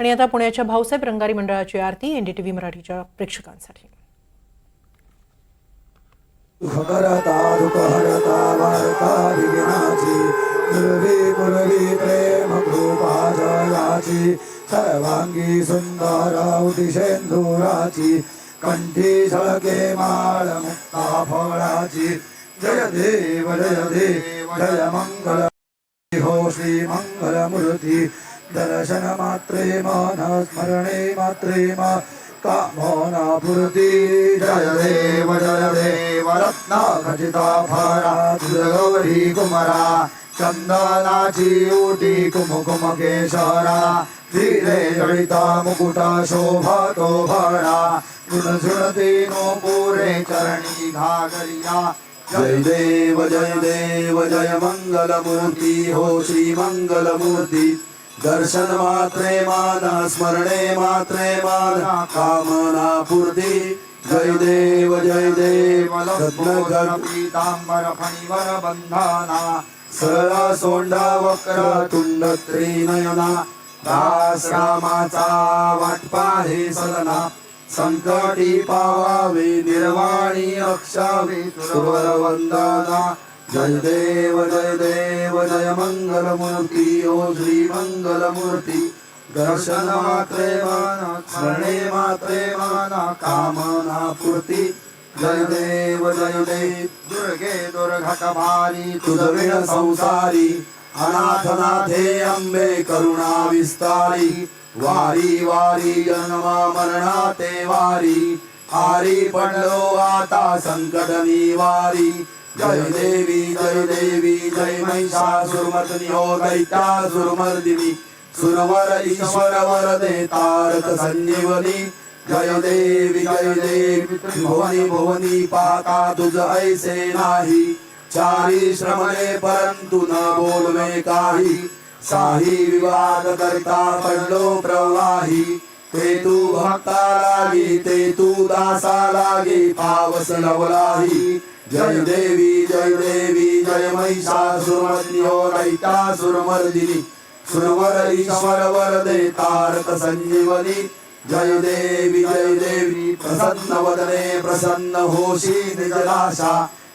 आणि आता पुण्याच्या भाऊसाहेब रंगारी मंडळाची आरती एनडीटीव्ही मराठीच्या प्रेक्षकांसाठी. सर्वांगी सुंदर उदिशेंदुराची कंठी सळके माळ मुक्ता फळाची जय देव जय देव जय मंगल हो श्री मंगलमूर्ती दर्शन मात्रे मन स्मरणे मात्रे मा कामना पूर्ती जय देव जय देव रत्ना खचिता फारा गौरी कुमरा चंदनाची उटी कुमकुम केशरा धीरे जळिता मुकुटा शोभा तो भरा गुण नो पुरे चरणी घागरिया जय देव जय देव जय मंगलमूर्ती हो श्री दर्शन मात्रे मान स्मरणे मात्रे मान कामना पूर्ती। जय देव जय देव पीतांबर फणीवर बंधना सरळ सोंडा वक्र तुंड त्रिनयना। दास रामाचा वाटपा हे सदना। संकटी पावावे निर्वाणी रक्षावे सुरवर वंदना। जय देव जय देव जय मंगलमूर्ती ओ श्री मंगलमूर्ती दर्शन मात्रे माना स्मरणे मात्रे माना कामना पूर्ती जय देव जय देव दुर्गे दुर्घट भारी तुझ संसारी अनाथनाथे अंबे करुणा विस्तारी। वारी वारी जन्मा मरणा ते वारी। हारी पडलो आता संकट निवारी. जय देवी जय देवी जय महिषासुरमर्दिनी हो दैत्यासुरमर्दिनी सुरवर ईश्वर वरदे तारक संजीवनी जय देवी जय देवी भुवनी भुवनी पाता तुझ ऐसे नाही. चारी श्रमणे परंतु न बोलवे काही. साही विवाद करता पडलो प्रवाही. ते तू भक्ता लागी ते तू दासा लागी पावस नवलाही. जय देवी जय देवी जय महिषासुरमर्दिनी हो दैत्यासुरमर्दिनी सुरवर ईश्वर वरदे तारक संजीवनी. जय देवी जय देवी प्रसन्न वदने प्रसन्न होशी निजलाशा.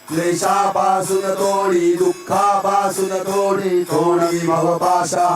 क्लेशापासून तोडी दुःखापासून तोडी तोडी भवपाशा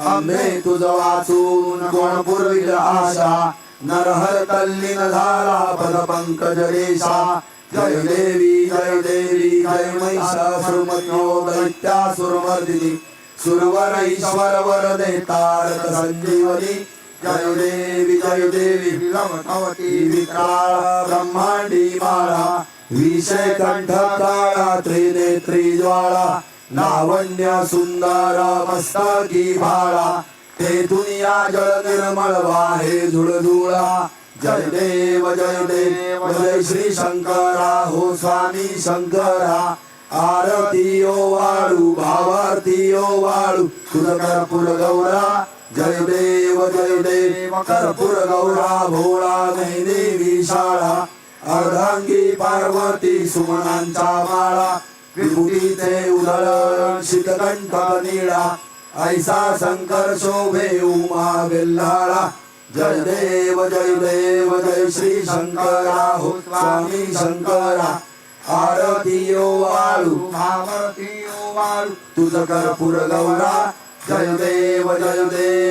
आंबे तुझ वाचून कोण पुरविल आशा? नरहर तल्लीन झाला पद पंकज रेषा जय देवी जय देवी जय महिषासुरमर्दिनो दैत्यासुरमर्दिनी सुरवर ईश्वर वरदे तारक संजीवनी. जय देवी जय देवी. विलमतवती विक्राळ ब्रह्मांडी माळा. विषय कंठ काळा त्रिनेत्री ज्वाळा. लावण्य सुंदर मस्तकी भाळा. ते दुनिया जळ निर्मळ वाहे झुळधुळा जय देव जय देव जय श्री शंकरा. हो स्वामी शंकरा. आरती ओ वाळू भावार्थी ओ वाळू. तुझ कर्पूर गौरा. जय देव जय देव कर्पूर गौरा. भोळा नाही देवी शाळा अर्धांगी पार्वती सुमनांचा माळा. विभूतीचे उधळ शीतकंठ निळा ऐसा शंकर शोभे उमा वेल्हाळा. जय देव जय देव जय श्री शंकरा हो स्वामी शंकरा. आरती ओ वाळू. भावती ओ वाळू. तुझ कर्पूर गौरा. जय देव जय देव.